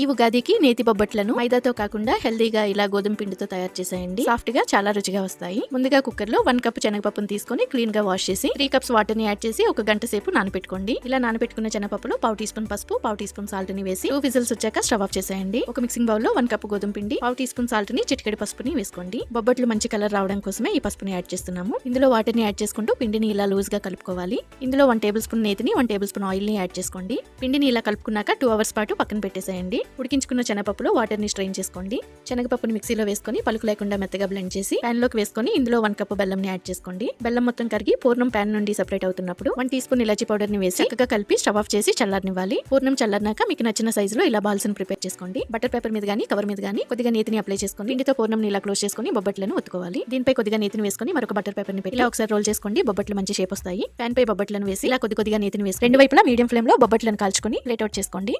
ఈ ఉగాదికి నేతి బొబ్బట్లను మైదాతో కాకుండా హెల్దీగా ఇలా గోధుమ పిండితో తయారు చేసేయండి. సాఫ్ట్గా చాలా రుచిగా వస్తాయి. ముందుగా కుక్కర్లో వన్ కప్ శనగపప్పును తీసుకొని క్లీన్గా వాష్ చేసి త్రీ కప్స్ వాటర్ని యాడ్ చేసి ఒక గంట సేపు నానబెట్టుకోండి ఇలా నానబెట్టుకున్న శనగపప్పులో పావు టీ స్పూన్ పసుపు పావు టీ స్పూన్ సాల్ట్ని వేసి టూ విజిల్స్ వచ్చాక స్టవ్ ఆఫ్ చేసేయండి. ఒక మిక్సింగ్ బౌల్లో వన్ కప్ గోధుమ పిండి పావు టీ స్పూన్ సాల్ట్ని చిటికెడు పసుపుని వేసుకోండి. బొబ్బట్లు మంచి కలర్ రావడం కోసమే ఈ పసుపుని యాడ్ చేస్తున్నాము. ఇందులో వాటర్ని యాడ్ చేసుకుంటూ పిండిని ఇలా లూజ్గా కలుపుకోవాలి. ఇందులో వన్ టేబుల్ స్పూన్ నేతిని వన్ టేబుల్ స్పూన్ ఆయిల్ని యాడ్ చేసుకోండి. పిండిని ఇలా కలుపుకున్నాక టూ అవర్స్ పాటు పక్కన పెట్టేసేయండి. ఉడికించుకున్న శనగపప్పులో వాటర్ని స్ట్రెయిన్ చేసుకోండి. శనగపప్పుని మిక్సీలో వేసుకొని పలుకు లేకుండా మెత్తగా బ్లెండ్ చేసి ప్యాన్లోకి వేసుకొని ఇందులో వన్ కప్ బెల్లం ని యాడ్ చేసుకోండి. బెల్లం మొత్తం కరిగి పూర్ణం ప్యాన్ నుండి సెపరేట్ అవుతున్నప్పుడు వన్ టీ స్పూన్ ఇలాచి పౌడర్ని వేసి చక్కగా కలిపి స్టవ్ ఆఫ్ చేసి చల్లారనివ్వాలి. పూర్ణం చల్లారినాక మీకు నచ్చిన సైజులో ఇలా బాల్స్ని ప్రిపేర్ చేసుకోండి. బటర్ పేపర్ మీద గానీ కవర్ మీద గానీ కొద్దిగా నేతిని అప్లై చేసుకొని పిండితో పూర్ణం ఇలా క్లోజ్ చేసుకొని బొబ్బట్లను ఒత్తుకోవాలి. దీనిపై కొద్దిగా నేతిని వేసుకొని మరొక బటర్ పేపర్ని పెట్టి ఇలా ఒకసారి రోల్ చేసుకోండి. బొబ్బట్లు మంచి షేప్ వస్తాయి. ప్యాన్ పై బొబ్బట్లను వేసి ఇలా కొద్ది కొద్దిగా నేతిని వేసి రెండు వైపులా మీడియం ఫ్లేమ్లో బొబ్బట్లను కాల్చుకొని ప్లేట్ అవుట్ చేసుకోండి.